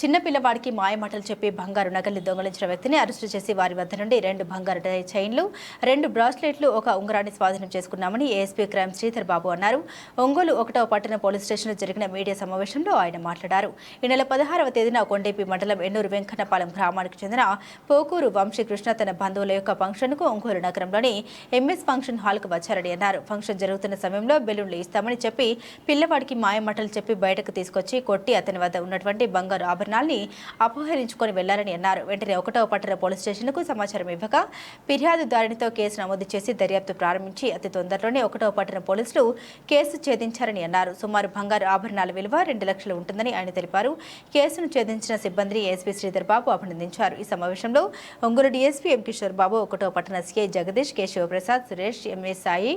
చిన్న పిల్లవాడికి మాయమాటలు చెప్పి బంగారు నగల్ని దొంగలించిన వ్యక్తిని అరెస్టు చేసి వారి వద్ద నుండి రెండు బంగారు చైన్లు రెండు బ్రాస్లెట్లు ఒక ఉంగరాన్ని స్వాధీనం చేసుకున్నామని ఏఎస్పీ క్రైమ్ శ్రీధర్ బాబు అన్నారు. ఒంగోలు ఒకటవ పట్టణ పోలీస్ స్టేషన్లో జరిగిన మీడియా సమావేశంలో ఆయన మాట్లాడారు. ఈ నెల పదహారవ తేదీన కొండేపి మండలం ఎన్నూరు వెంకన్నపాలెం గ్రామానికి చెందిన పోకూరు వంశీకృష్ణ తన బంధువుల యొక్క ఫంక్షన్కు ఒంగోలు నగరంలోని ఎంఎస్ ఫంక్షన్ హాల్కు వచ్చారని అన్నారు. ఫంక్షన్ జరుగుతున్న సమయంలో బెలూన్లు ఇస్తామని చెప్పి పిల్లవాడికి మాయమాటలు చెప్పి బయటకు తీసుకొచ్చి కొట్టి అతని వద్ద ఉన్నటువంటి బంగారు ఆభరణ ఆభరణాల్ని అపహరించుకొని వెళ్ళారని అన్నారు. వెంటనే ఒకటవ పట్టణ పోలీస్ స్టేషన్కు సమాచారం ఇవ్వగా ఫిర్యాదుదారునితో కేసు నమోదు చేసి దర్యాప్తు ప్రారంభించి అతి తొందరలోనే ఒకటవ పట్టణ పోలీసులు కేసు ఛేదించారని అన్నారు. సుమారు బంగారు ఆభరణాల విలువ రెండు లక్షలు ఉంటుందని ఆయన తెలిపారు. కేసును ఛేదించిన సిబ్బందిని ఎస్పీ శ్రీధర్ బాబు అభినందించారు. ఈ సమావేశంలో ఒంగోలు డీఎస్పీ ఎం కిషోర్ బాబు ఒకటో పట్టణ CI Jagadish K Sivaprasad Suresh MA Sai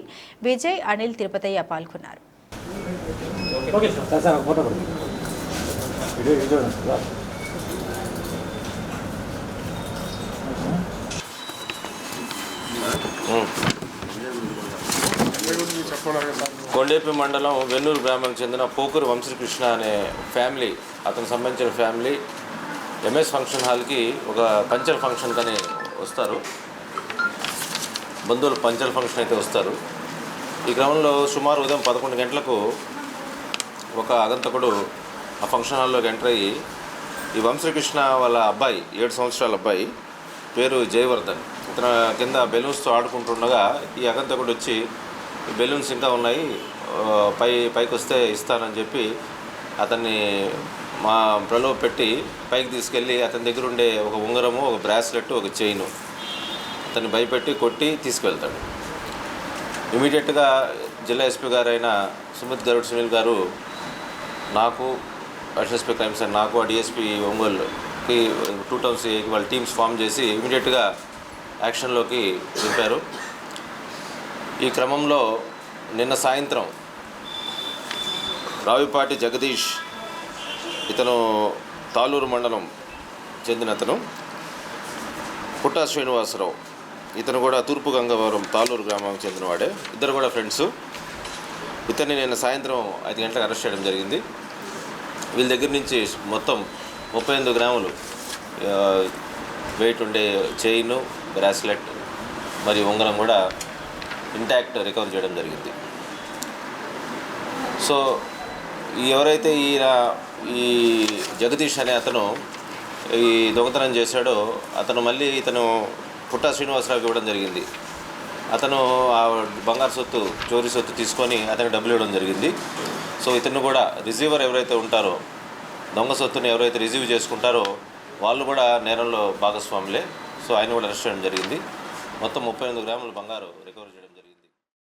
Vijay Anil Tirupatayya పాల్గొన్నారు. వీడియో వీడియో సార్ కొండేపి మండలం వెన్నూరు గ్రామానికి చెందిన పోకూరు వంశీకృష్ణ అనే ఫ్యామిలీ అతనికి సంబంధించిన ఫ్యామిలీ ఎంఎస్ ఫంక్షన్ హాల్కి ఒక పంచర్ ఫంక్షన్ కానీ వస్తారు. బంధువులు పంచర్ ఫంక్షన్ అయితే వస్తారు. ఈ క్రమంలో సుమారు ఉదయం పదకొండు గంటలకు ఒక అగంతకుడు ఆ ఫంక్షన్ హాల్లోకి ఎంటర్ అయ్యి ఈ వంశీకృష్ణ వాళ్ళ అబ్బాయి ఏడు సంవత్సరాల అబ్బాయి పేరు జయవర్ధన్. ఇతను కింద బెలూన్స్తో ఆడుకుంటుండగా ఈ అగంతకుడు వచ్చి ఈ బెలూన్స్ ఇంకా ఉన్నాయి పై పైకి వస్తే ఇస్తానని చెప్పి అతన్ని మా ప్రలోభ పెట్టి పైకి తీసుకెళ్ళి అతని దగ్గర ఉండే ఒక ఉంగరము ఒక బ్రాస్లెట్ ఒక చైను అతన్ని భయపెట్టి కొట్టి తీసుకెళ్తాడు. ఇమీడియట్గా జిల్లా ఎస్పీ గారైన సుమిత్ గరుడ్ సునీల్ గారు నాకు ఎస్ఎస్పీ క్రైమ్ అండ్ నాకు ఆ డిఎస్పీ ఒంగోలుకి టూ టౌన్స్ వాళ్ళ టీమ్స్ ఫామ్ చేసి ఇమీడియట్గా యాక్షన్లోకి దింపారు. ఈ క్రమంలో నిన్న సాయంత్రం రావిపాటి జగదీష్ ఇతను తాలూరు మండలం చెందిన అతను పుట్టా శ్రీనివాసరావు ఇతను కూడా తూర్పు గంగవరం తాలూరు గ్రామానికి చెందినవాడే. ఇద్దరు కూడా ఫ్రెండ్స్. ఇతన్ని నేను సాయంత్రం ఐదు గంటలకు అరెస్ట్ చేయడం జరిగింది. వీళ్ళ దగ్గర నుంచి మొత్తం ముప్పై ఎనిమిది గ్రాములు వెయిట్ ఉండే చైన్ బ్రాస్లెట్ మరియు ఉంగరం కూడా ఇంటాక్ట్ రికవర్ చేయడం జరిగింది. సో ఎవరైతే ఈయన ఈ జగదీష్ అనే అతను ఈ దొంగతనం చేశాడో అతను మళ్ళీ ఇతను పుట్టా శ్రీనివాసరావుకి ఇవ్వడం జరిగింది. అతను ఆ బంగారు సొత్తు చోరీ సొత్తు తీసుకొని అతనికి డబ్బులు ఇవ్వడం జరిగింది. సో ఇతను కూడా రిసీవర్ ఎవరైతే ఉంటారో దొంగ సొత్తుని ఎవరైతే రిసీవ్ చేసుకుంటారో వాళ్ళు కూడా నేరంలో భాగస్వాములే. సో ఆయన కూడా అరెస్ట్ చేయడం జరిగింది. మొత్తం ముప్పై ఎనిమిది గ్రాములు బంగారు రికవర్ చేయడం